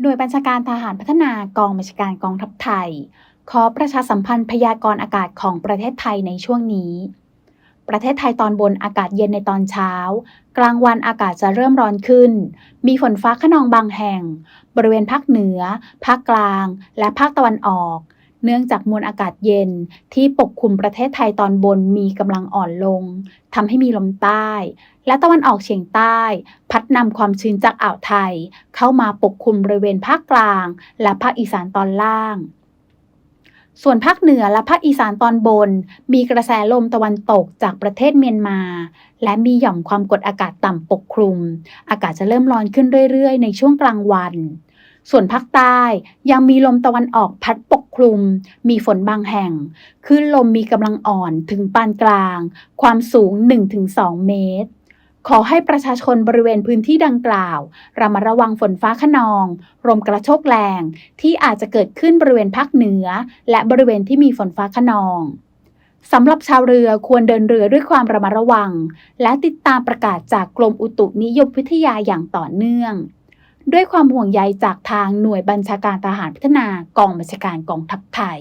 หน่วยบัญชาการทหารพัฒนากองบัญชาการกองทัพไทย ขอประชาสัมพันธ์พยากรณ์อากาศของประเทศไทยในช่วงนี้ ประเทศไทยตอนบนอากาศเย็นในตอนเช้า กลางวันอากาศจะเริ่มร้อนขึ้น มีฝนฟ้าขนองบางแห่ง บริเวณภาคเหนือ ภาคกลาง และภาคตะวันออก เนื่องจากมวลอากาศเย็นที่ปกคลุมประเทศไทยตอนบนมีกำลังอ่อนลงทำให้มีลมใต้ และตะวันออกเฉียงใต้ พัดนำความชื้นจากอ่าวไทย เข้ามาปกคลุมบริเวณภาคกลาง และภาคอีสานตอนล่าง ส่วนภาคเหนือและภาคอีสานตอนบน มีกระแสลมตะวันตกจากประเทศเมียนมา และมีหย่อมความกดอากาศต่ำปกคลุม อากาศจะเริ่มร้อนขึ้นเรื่อยๆ ในช่วงกลางวันส่วนภาคใต้ยังมีลมตะวันออกพัดปกคลุม มีฝนบางแห่งคลื่นลมมีกำลังอ่อนถึงปานกลาง ความสูง 1-2 เมตร ขอให้ประชาชนบริเวณพื้นที่ดังกล่าวระมัดระวังฝนฟ้าขนองลมกระโชกแรง ที่อาจจะเกิดขึ้นบริเวณภาคเหนือ และบริเวณที่มีฝนฟ้าขนองสำหรับชาวเรือควรเดินเรือด้วยความระมัดระวัง และติดตามประกาศจากกรมอุตุนิยมวิทยาอย่างต่อเนื่อง ด้วยความห่วงใยจากทางหน่วยบัญชาการทหารพัฒนากองบัญชาการกองทัพไทย